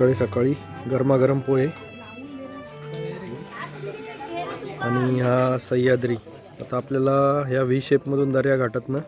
सकाळी सकाळी गरमागरम पोहे आणि हा सह्याद्री. आता आपल्याला ह्या व्ही शेपमधून दर्या घाटातनं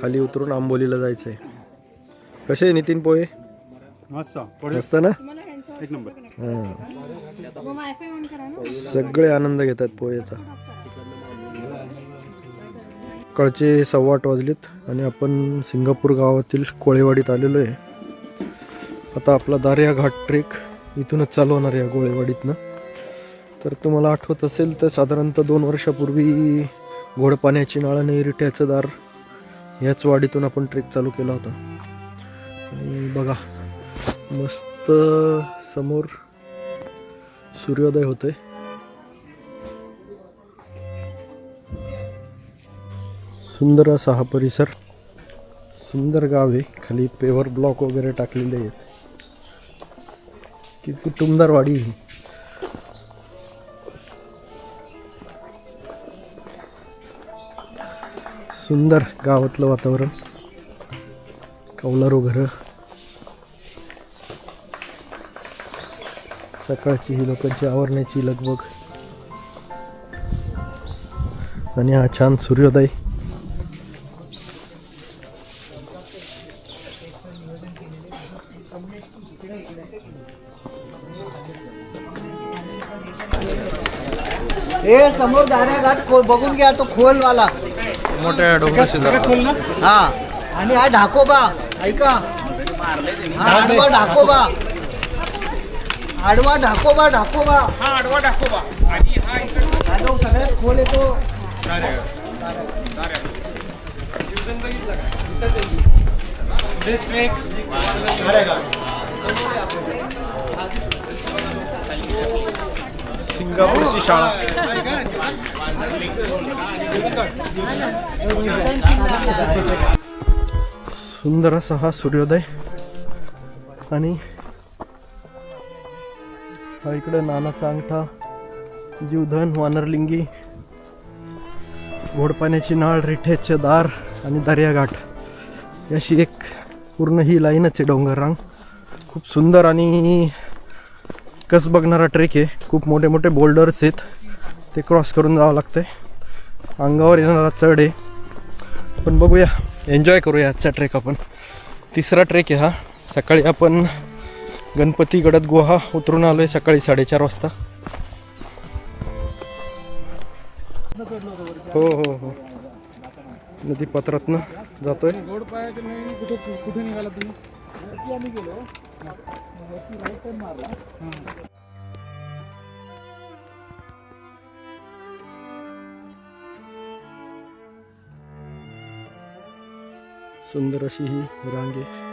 खाली उतरून आंबोलीला जायचं आहे कसे आहे नितीन पोहे? मस्त. ना? एक नंबर. हां. सगळे आनंद घेतात पोहेचा सकाळचे सव्वा आठ वाजलेत आणि आपण सिंगापूर गावातील कोळेवाडीत आलेलो आहे. आता आपला दार्या घाट ट्रेक इथूनच चालू होणार आहे या गोळेवाडीतनं. तर तुम्हाला आठवत असेल तर साधारणतः दोन वर्षापूर्वी घोडपाण्याची नाळ रिट्याचं दार ह्याच वाडीतून आपण ट्रेक चालू केला होता. आणि बघा मस्त समोर सूर्योदय होतोय. सुंदर असा हा परिसर. सुंदर गाव आहे खाली पेवर ब्लॉक वगैरे टाकलेले आहेत. किती टुमदार वाडी ही. सुंदर गावातलं वातावरण. कौलारू घरं. सकाळची ही लोकांची आवरण्याची लगबग. आणि हा छान सूर्योदय. हे समोर दाण्या घाट खो बघून घ्या तो खोलवाला मोठ्या डोंगर हा. आणि हा ढाकोबा. ऐका. हा आडवा ढाकोबा. आडवा ढाकोबा ढाकोबा. हा आडवा दाखवा आणि हा इकडे हा सगळ्यात खोल येतो. सिंगापूरची शाळा. सुंदर असा हा सूर्योदय. आणि हा इकडे नानाचा अंगठा जीवधन वानरलिंगी घोडपाण्याची नाळ रिठेचे दार आणि दर्याघाट. अशी एक पूर्ण ही लाईनच आहे डोंगर रांग खूप सुंदर आणि कस बघणारा ट्रेक आहे. खूप मोठे मोठे बोल्डर्स आहेत. ते क्रॉस करून जावं लागतंय. अंगावर येणारा चढ आहे. पण बघूया. एन्जॉय करूया आजचा ट्रेक आपण. तिसरा ट्रेक आहे हा. सकाळी आपण गणपती गडद गुहा उतरून आलो आहे सकाळी साडेचार वाजता. हो हो हो. नदी पात्रातनं जातोय. सुंदर अशी ही रांगे।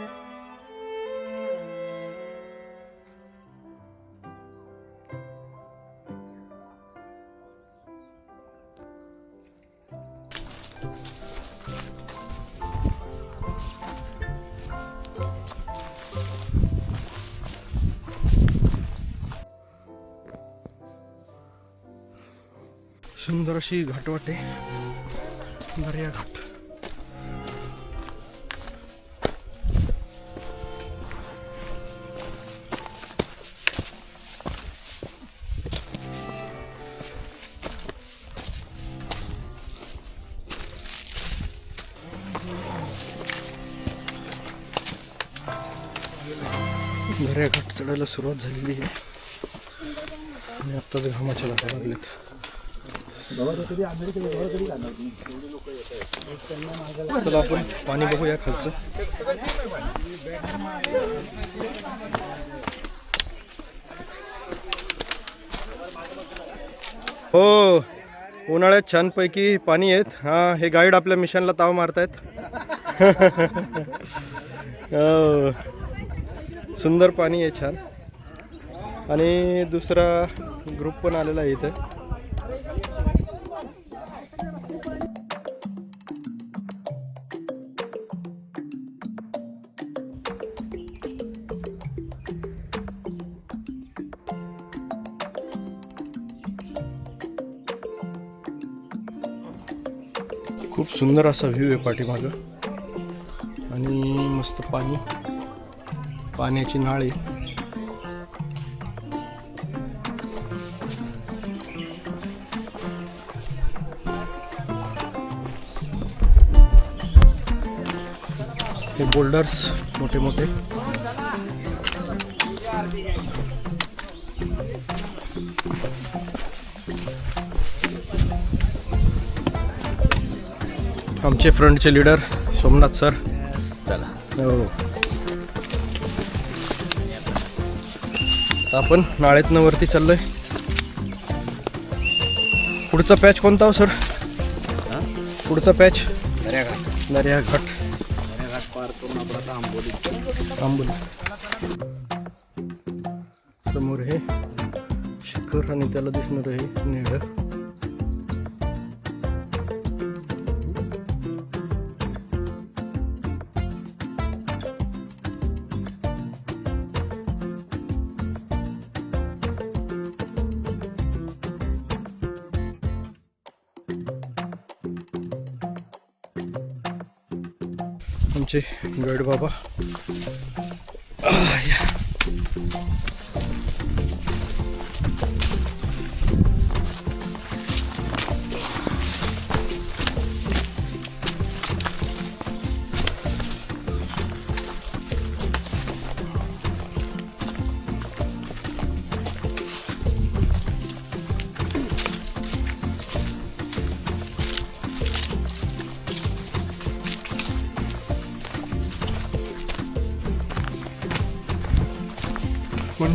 सुंदर अशी घाट वाटते. दर्या घाट. दर्या घाट चढायला सुरुवात झालेली आहे. आणि आत्ताच घामाच्या लाटा लागलेत चला आपण पाणी बघूया खालचं. हो उन्हाळ्यात छानपैकी पाणी आहेत. हा हे गाईड आपल्या मिशनला ताव मारतायत. हो, सुंदर पाणी आहे छान. आणि दुसरा ग्रुप पण आलेला आहे इथे. खूप सुंदर असा व्ह्यू आहे पाठीमागं. आणि मस्त पाणी. पाण्याची नाळी. हे बोल्डर्स मोठे मोठे आमचे फ्रंटचे लीडर सोमनाथ सर. चला. हो. आपण नाळेतनं वरती चाललोय. पुढचा पॅच कोणता हो सर पुढचा पॅच दर्या घाट नर्या घाट दर्या घाट पार करून आपण आता आंबोली आंबोली. समोर हे शिखर आणि त्याला दिसणार आहे निळ. आमचे गड बाबा.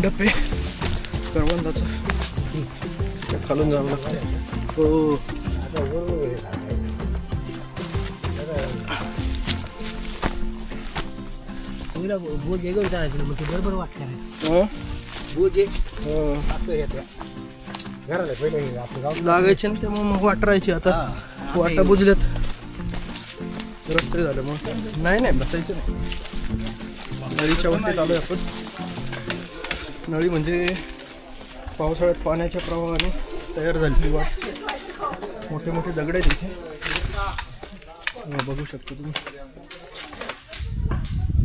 आहे करवंदाचं खालून जावं लागतं हो बोज ते बरोबर लागायचे ना त्यामुळे मग वाटरायची आता. वाटा बुजल्यात रस्ते झाले मग नाही नाही बसायचं नाही वरती आलोय आपण नळी म्हणजे पावसाळ्यात पाण्याच्या प्रवाहाने तयार झालेली वाट मोठे मोठे दगड आहेत इथे. बघू शकतो तुम्ही.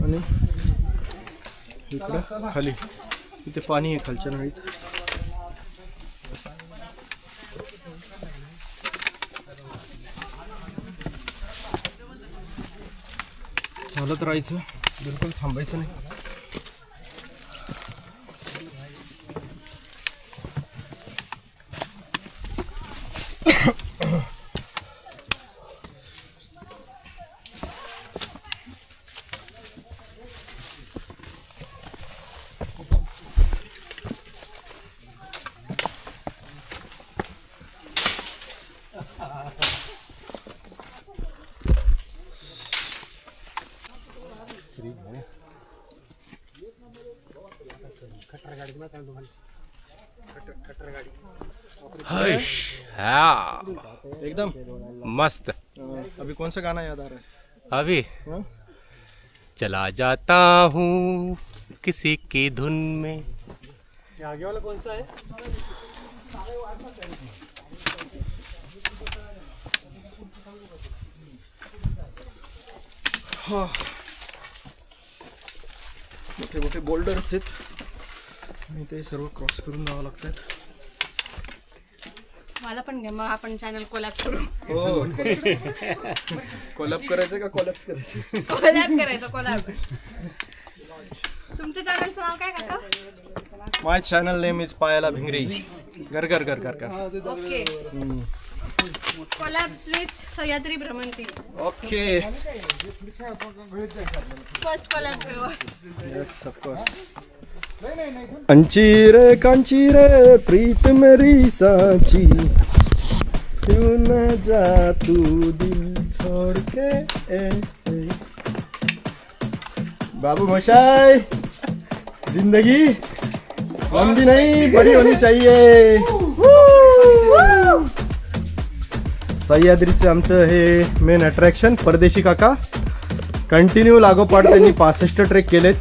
आणि इकडं खाली. इथे पाणी आहे खालच्या नळीत. चालत राहायचं. बिलकुल थांबायचं नाही. एकदम। मस्त। अभी कौन सा गाना याद आ रहा है? अभी? हाँ? चला जाता हूँ किसी की धुन में। आगे वाला कौन सा है? हा. बोल्डर्स आहेत आणि ते सर्व क्रॉस करून जावं लागतात मला पण घ्या मग आपण चॅनल कोलॅप करू. हो. कोलॅप करायचं का कोलॅप्स करायचं कोलॅप करायचं कोलॅप तुमच्या चॅनलचं नाव काय काका? माय चॅनल नेम इज पायाला भिंगरी. घर घर घर घर घर. ओके कोलॅप्स विथ सह्याद्री भ्रमंती. Okay first collapse yes of course Kanchi रे कांची रे प्रीत मेरी साची। क्यों न जा तू दिल छोड़ के ए, ए. बाबू मशाई जिंदगी लंबी नहीं बड़ी होनी चाहिए। सह्याद्रीचं आमचं हे मेन अट्रॅक्शन परदेशी काका. कंटिन्यू लागोपाठ त्यांनी पासष्ट ट्रेक केलेत.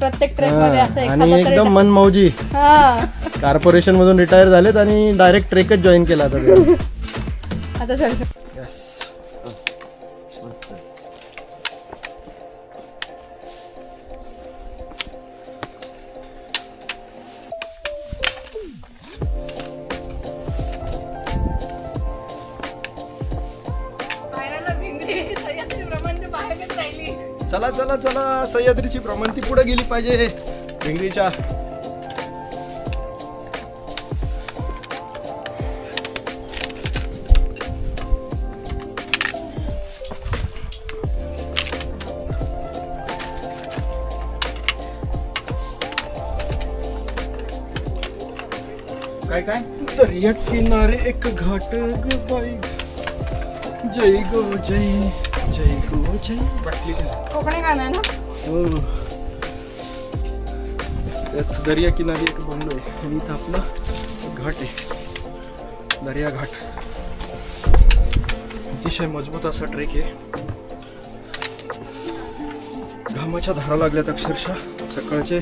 प्रत्येक ट्रेकमध्ये असं आणि एखादा तरी एकदम मनमौजी हा कॉर्पोरेशन मधून रिटायर झालेत आणि डायरेक्ट ट्रेकच जॉईन केला आता. आता चल चला चला. सह्याद्रीची भ्रमंती पुढे गेली पाहिजे. भिंगरीच्या काय काय? दर्या किनारे एक घाट ग बाई. जय गो जय. कोकणी गाणं आहे ना? हो. त्यात दर्या किनारी एक बंगलो आहे. आणि इथं आपला घाट आहे. दर्या घाट अतिशय मजबूत असा ट्रेक आहे. घामाच्या धारा लागल्यात अक्षरशः. सकाळचे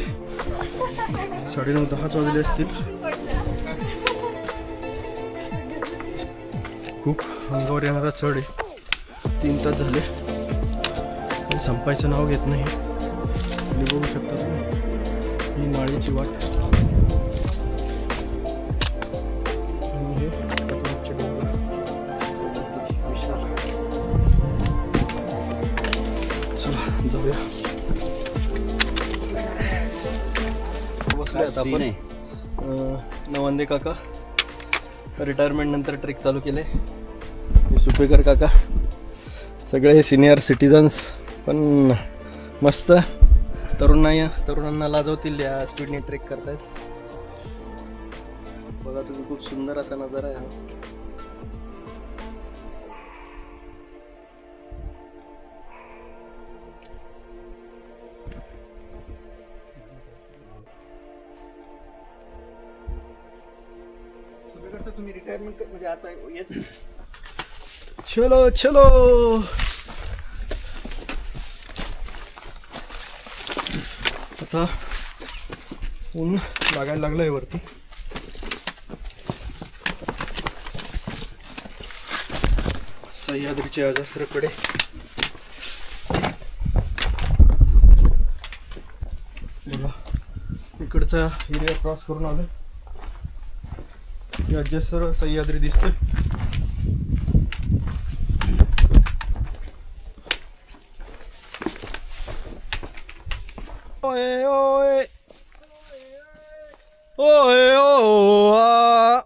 साडेनऊ दहाच वाजले असतील. खूप अंगावर येणारा चढ आहे. तीन तास झाले संपायचं नाव घेत नाही. आणि बघू शकता तुम्ही ही नाळीची वाट. आणि हे डोंगर. विशाल. चला जाऊया. आता आपण. नवंदे काका रिटायरमेंट नंतर ट्रेक चालू केले सुपेकर काका. सगळे सिनियर सिटीजन्स पण मस्त. तरुणाई तरुणांना लाजवतील या स्पीडने ट्रेक करतायत. बघा तुम्ही खूप सुंदर असा नजारा आहे हा. तुम्ही रिटायरमेंट म्हणजे आता चलो चलो आता ऊन लागायला लागलंय वरती. सह्याद्रीच्या अजस्रकडे इकडचा एरिया क्रॉस करून आलो अजस्र सह्याद्री दिसतोय. 어에 어에 어에 어아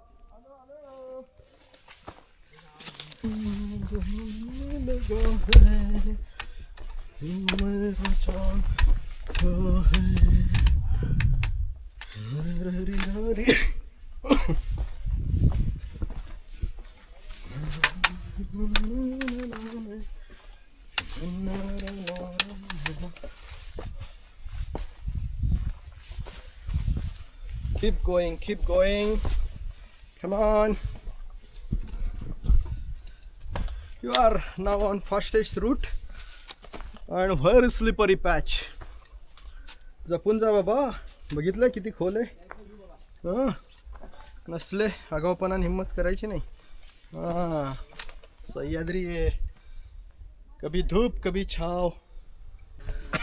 Keep going, keep going. Come on. You are now on fastest route and very slippery patch. जपून जा बाबा बघितलं किती खोल आहे हां नसले आगावपणाने हिंमत करायची नाही हां सह्याद्री आहे कभी धूप कभी छाव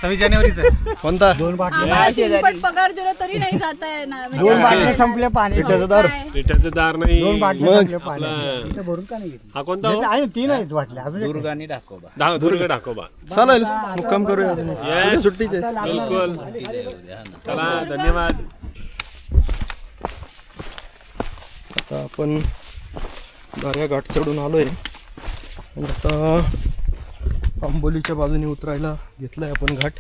सव्वीस जानेवारीच आहे. कोणता? आम्हाला तिप्पट पगार दिला तरी नाही जाता येणार. म्हणजे दोन बाटल्या संपले पाणी दार. काय? पिठाचं दार नाही. दोन बाटल्या मग? संपले पाणी इथं भरून का नाही घेतली? हा कोणता हो? आहे तीन आहेत बाटल्या. अजून एक आहे. दहा दुर्ग ढाकोबा चालेल मुक्काम करूया. Yes. सुट्टीचे बिलकुल. चला धन्यवाद. आता आपण दार्या घाट चढून आलोय. आणि आता आंबोलीच्या बाजूने उतरायला घेतलाय आपण घाट.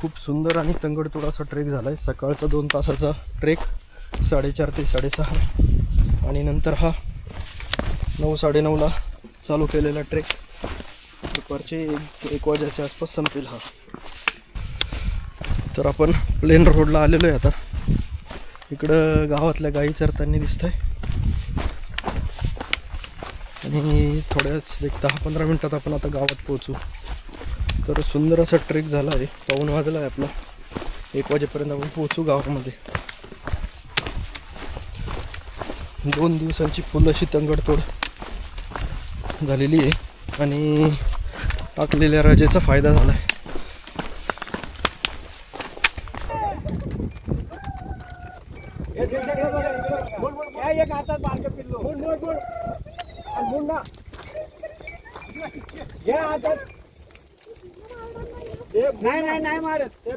खूप सुंदर आणि तंगडतोड असा ट्रेक झालाय. सकाळचा दोन तासाचा ट्रेक साडेचार ते साडेसहा. आणि नंतर हा नऊ साडेनऊला चालू केलेला ट्रेक दुपारचे एक एक वाजेच्या आसपास संपेल हा. तर आपण प्लेन रोडला आलेलो आहे आता. इकडं गावातल्या गाई चरताना दिसत आहे आणि थोड्याच एक दहा पंधरा मिनटात आपण आता गावात पोहोचू. तर सुंदर असा ट्रेक झाला आहे. पाऊन वाजला आहे आपला. एक वाजेपर्यंत आपण पोहोचू गावामध्ये. दोन दिवसांची फुल अशी तंगडतोड झालेली आहे. आणि टाकलेल्या रजेचा फायदा झाला आहे नाही नाही नाही मारत.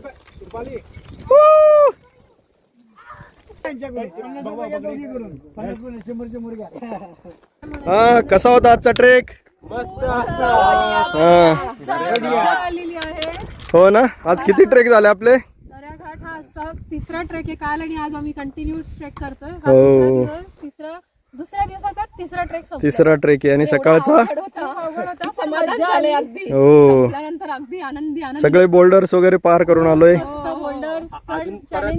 हा! कसा होता आजचा ट्रेक हा. आलेली आहे. हो ना? आज किती ट्रेक झाले आपले? दर्याघाट हा असा तिसरा ट्रेक आहे. काल आणि आज आम्ही कंटिन्यू ट्रेक करतोय. हा हो. तिसरा दिवस तिसरा दुसऱ्या दिवसाचा तिसरा ट्रेक संपला. तिसरा ट्रेक आहे आणि सकाळचा? अवघड होता. अवघड होता. समाधान झाले अगदी. हो. त्यानंतर अगदी आनंदी आनंद. सगळे बोल्डर्स वगैरे पार करून आलोय.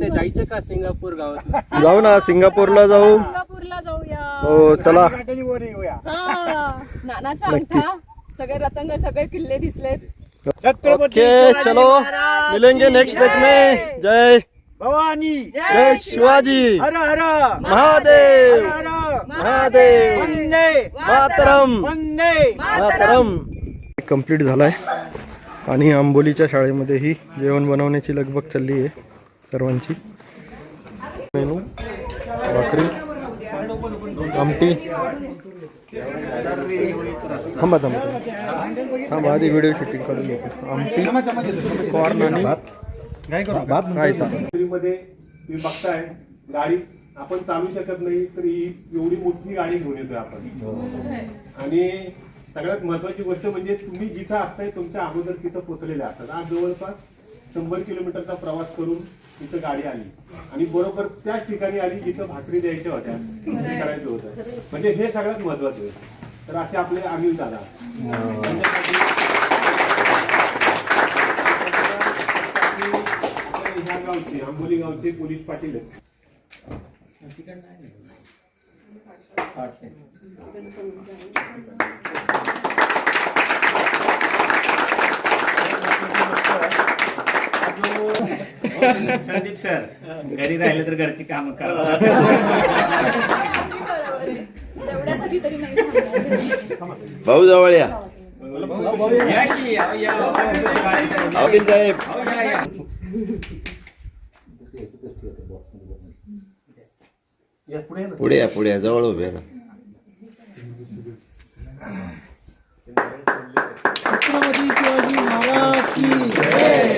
जायचं का सिंगापूर गावात जाऊ ना सिंगापूरला जाऊ. सिंगापूरला जाऊया. हो चला. नानाचा अंगठा. सगळे रतनगर सगळे किल्ले दिसलेत. ओके चलो. मिलेंगे नेक्स्ट ट्रेक में. जय. भवानी. जय शिवाजी. हर हर. महादेव. हर. कंप्लीट झालाय. आणि आंबोलीच्या शाळेमध्येही जेवण बनवण्याची लगबग चालली आहे सर्वांची. मेनू भाकरी आमटी. थांबा थांबा थांबा. आधी व्हिडिओ शूटिंग घेतो. आमटी कॉर्न आणि भात. रायता मध्ये तुम्ही बघताय गाडी आपण चालू शकत नाही तर ही एवढी मोठी गाडी घेऊन येतोय आपण. आणि सगळ्यात महत्वाची गोष्ट म्हणजे तुम्ही जिथं असताय तुमच्या अगोदर तिथं पोचलेले असतात. आज जवळपास शंभर किलोमीटरचा प्रवास करून तिथं गाडी आली. आणि बरोबर त्याच ठिकाणी आली जिथं भाकरी द्यायच्या होत्या करायचं होतं म्हणजे हे सगळ्यात महत्वाचं आहे. तर असे आपले अनिल दादा. ह्या गावचे आंबोली गावचे पोलीस पाटील आहेत. संदीप सर घरी राहिलं तर घरची कामं नाही. भाऊ जवळ या. साहेब. पुढे या पुढे या जवळ उभे महाराज की जय.